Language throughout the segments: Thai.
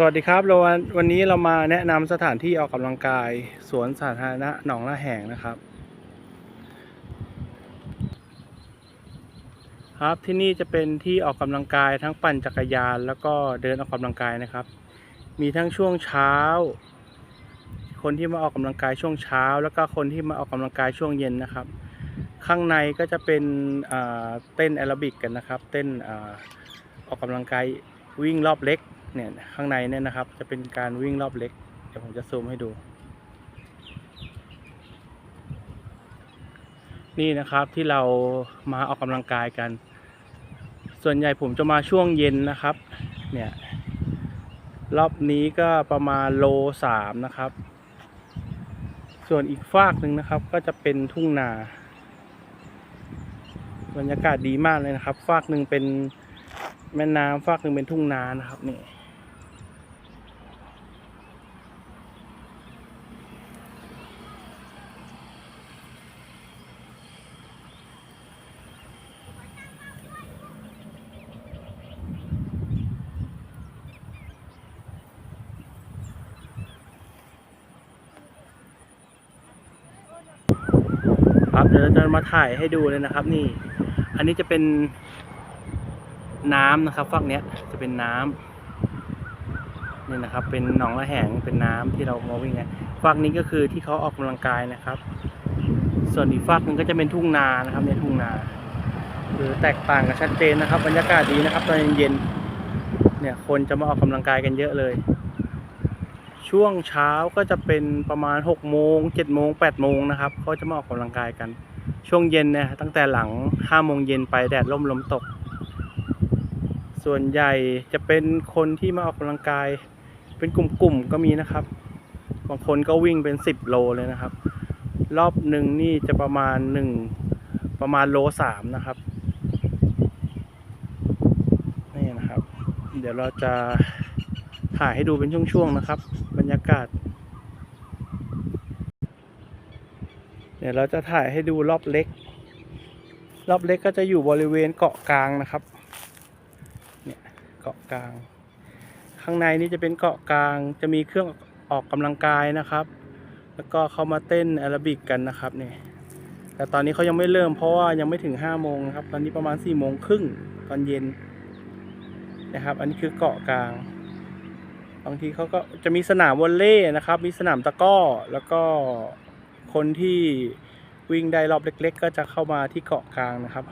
สวัสดีครับเราวันวันนี้เรามาแนะนำสถานที่ออกกำลังกาย สวนสาธารณะหนองละแหงนะครับ ครับที่นี่จะเป็นที่ออกกำลังกายทั้งปั่นจักรยาน แล้วก็เดินออกกำลังกายนะครับ มีทั้งช่วงเช้า คนที่มาออกกำลังกายช่วงเช้า แล้วก็คนที่มาออกกำลังกายช่วงเย็นนะครับ ข้างในก็จะเป็นอ่าเต้นแอโรบิกกันนะครับ เต้นอออกกำลังกายวิ่งรอบเล็ก เนี่ยข้างในเนี่ยนะครับ จะเป็นการวิ่งรอบเล็ก เดี๋ยวผมจะซูมให้ดู นี่นะครับที่เรามาออกกำลังกายกัน ส่วนใหญ่ผมจะมาช่วงเย็นนะครับ เนี่ยรอบนี้ก็ประมาณโลสามนะครับ ส่วนอีกฝากหนึ่งนะครับ ก็จะเป็นทุ่งนา บรรยากาศดีมากเลยนะครับฝากหนึ่งเป็น แม่น้ำฝากหนึ่งเป็นทุ่งนานะครับนี่ครับเดี๋ยวเราจะมาถ่ายให้ดูเลยนะครับ นี่ อันนี้จะเป็น น้ำนะครับฝั่งเนี้ยจะเป็นน้ำนี่นะครับ เป็นหนองระแหงเป็นน้ำที่เรามาวิ่งไงฝั่งนี้ก็คือที่เขาออกกำลังกายนะครับ ส่วนอีกฝั่งหนึงก็จะเป็นทุ่งนานะครับเนี่ยทุ่งนาคือแตกต่างกันชัดเจนนะครับบรรยากาศดีนะครับตอนเย็นๆเนี่ยคนจะมาออกกำลังกายกันเยอะเลย ช่วงเช้าก็จะเป็นประมาณ6กโมงเจ็ดโมงแปดโมงนะครับเขาจะมาออกกำลังกายกัน ช่วงเย็นเนี่ยตั้งแต่หลังห้าโมงเย็นไปแดดร่มลมตก ส่วนใหญ่จะเป็นคนที่มาออกกำลังกาย เป็นกลุ่มๆก็มีนะครับ บางคนก็วิ่งเป็นสิบโลเลยนะครับ รอบหนึ่งนี่จะประมาณหนึ่งประมาณโลสามนะครับนี่นะครับ เดี๋ยวเราจะถ่ายให้ดูเป็นช่วงๆนะครับ บรรยากาศเดี๋ยวเราจะถ่ายให้ดูรอบเล็ก รอบเล็กก็จะอยู่บริเวณเกาะกลางนะครับ กลาง ข้างในนี่จะเป็นเกาะกลาง จะมีเครื่องออกกำลังกายนะครับ แล้วก็เขามาเต้นแอโรบิกกันนะครับเนี่ยแต่ตอนนี้เขายังไม่เริ่มเพราะว่ายังไม่ถึงห้าโมงนะครับ ตอนนี้ประมาณสี่โมงครึ่งตอนเย็นนะครับ อันนี้คือเกาะกลาง บางทีเขาก็จะมีสนามวอลเลย์นะครับ มีสนามตะก้อ แล้วก็คนที่วิ่งได้รอบเล็ก ๆ ก็จะเข้ามาที่เกาะกลางนะครับ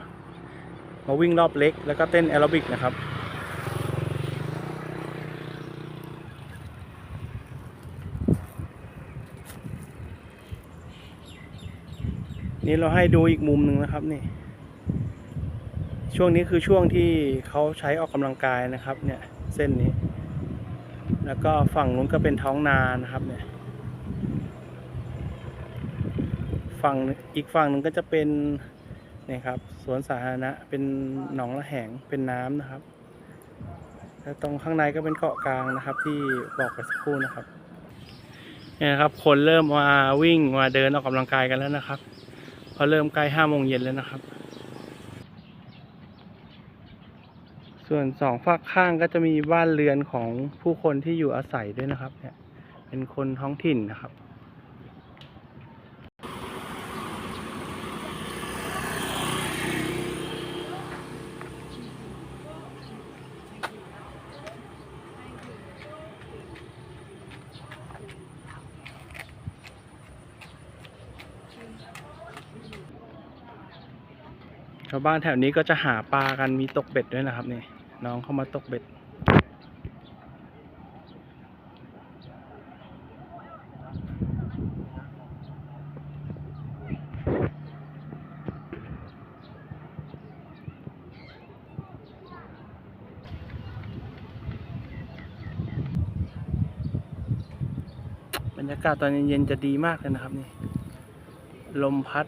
มาวิ่งรอบเล็ก แล้วก็เต้นแอโรบิกนะครับ นี่เราให้ดูอีกมุมหนึ่งนะครับนี่ ช่วงนี้คือช่วงที่เขาใช้ออกกำลังกายนะครับ เนี่ยเส้นนี้ แล้วก็ฝั่งนู้นก็เป็นท้องนานะครับเนี่ยฝั่งอีกฝั่งหนึ่งก็จะเป็นนี่ครับสวนสาธารณะเป็นหนองระแหงเป็นน้ำนะครับแล้วตรงข้างในก็เป็นเกาะกลางนะครับ ที่บอกไปสักครู่นะครับเนี่ยนะครับคนเริ่มมาวิ่งมาเดินออกกำลังกายกันแล้วนะครับ พอเริ่มใกล้ห้าโมงเย็นแล้วนะครับ ส่วนสองฝากข้างก็จะมีบ้านเรือนของผู้คนที่อยู่อาศัยด้วยนะครับ เนี่ย เป็นคนท้องถิ่นนะครับ ชาวบ้านแถวนี้ก็จะหาปลากันมีตกเบ็ดด้วยนะครับนี่น้องเข้ามาตกเบ็ด บรรยากาศตอนเย็นๆจะดีมากเลยนะครับนี่ ลมพัด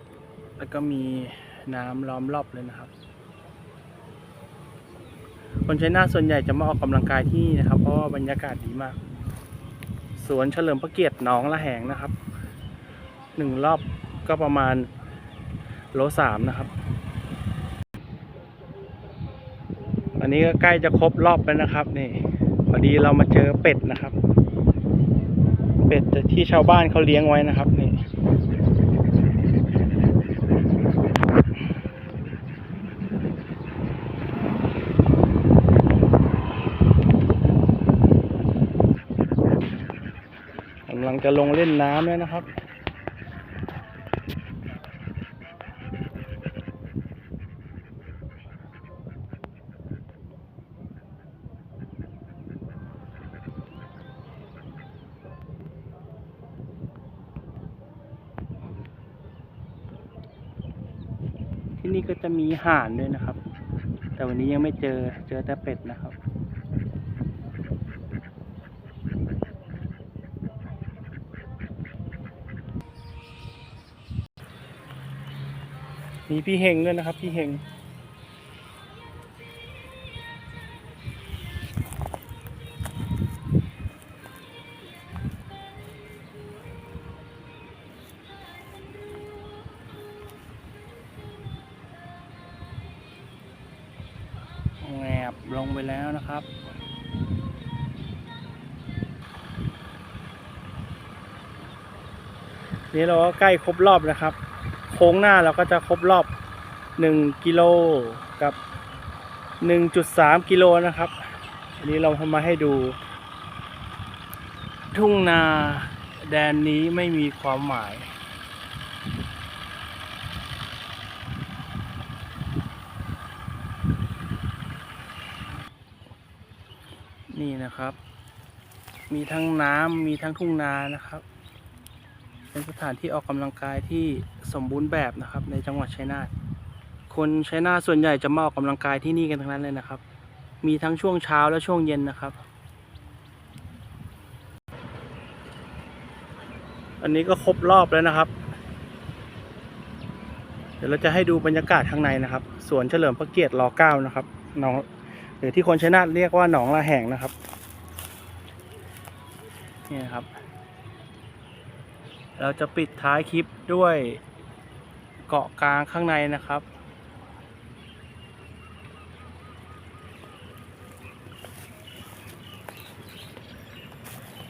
แล้วก็มี น้ำล้อมรอบเลยนะครับ คนใช้หน้าทส่วนใหญ่จะมาออกกำลังกายที่นี่นะครับ เพราะว่าบรรยากาศดีมาก สวนเฉลิมพระเกียรติหนองละแหงนะครับ หนึ่งรอบก็ประมาณโลสามนะครับ อันนี้ก็ใกล้จะครบรอบแล้วนะครับนี่พอดีเรามาเจอเป็ดนะครับ เป็ดที่ชาวบ้านเขาเลี้ยงไว้นะครับนี่ กำลังจะลงเล่นน้ำแล้วนะครับ ที่นี่ก็จะมีห่านด้วยนะครับ แต่วันนี้ยังไม่เจอเจอแต่เป็ดนะครับ มีพี่เฮงด้วยนะครับ พี่เฮงแอบลงไปแล้วนะครับนี่เราก็ใกล้ครบรอบแล้วครับ ค้งหน้าเราก็จะครบรอบหนึ่งกิโลกับหนึ่งจุดสามกิโลนะครับ อันนี้เราทำมาให้ดู ทุ่งนาแดนนี้ไม่มีความหมายนี่นะครับ มีทั้งน้ำมีทั้งทุ่งนานะครับ เป็นสถานที่ออกกำลังกายที่สมบูรณ์แบบนะครับ ในจังหวัดชัยนาทคนชัยนาทส่วนใหญ่จะมาออกกำลังกายที่นี่กันทั้งนั้นเลยนะครับ มีทั้งช่วงเช้าและช่วงเย็นนะครับ อันนี้ก็ครบรอบแล้วนะครับ เดี๋ยวเราจะให้ดูบรรยากาศข้างในนะครับสวนเฉลิมพระเกียรติรเก้านะครับหนองหรือที่คนชัยนาทเรียกว่าหนองละแหงนะครับนี่นะครับ เราจะปิดท้ายคลิปด้วยเกาะกลางข้างในนะครับ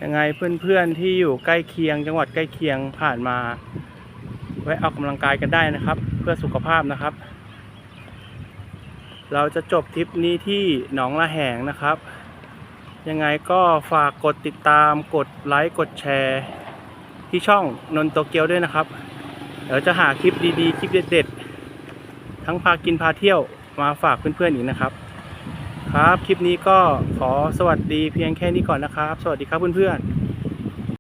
ยังไงเพื่อนๆที่อยู่ใกล้เคียง จังหวัดใกล้เคียงผ่านมาแวะออกกำลังกายกันได้นะครับ เพื่อสุขภาพนะครับ เราจะจบทริปนี้ที่หนองละแหงนะครับ ยังไงก็ฝากกดติดตามกดไลค์กดแชร์ ที่ช่องนนโตเกียวด้วยนะครับ เดี๋ยวจะหาคลิปดีๆ คลิปเด็ดๆ ทั้งพากินพาเที่ยวมาฝากเพื่อนๆอีกนะครับ ครับ คลิปนี้ก็ขอสวัสดีเพียงแค่นี้ก่อนนะครับ สวัสดีครับเพื่อนๆ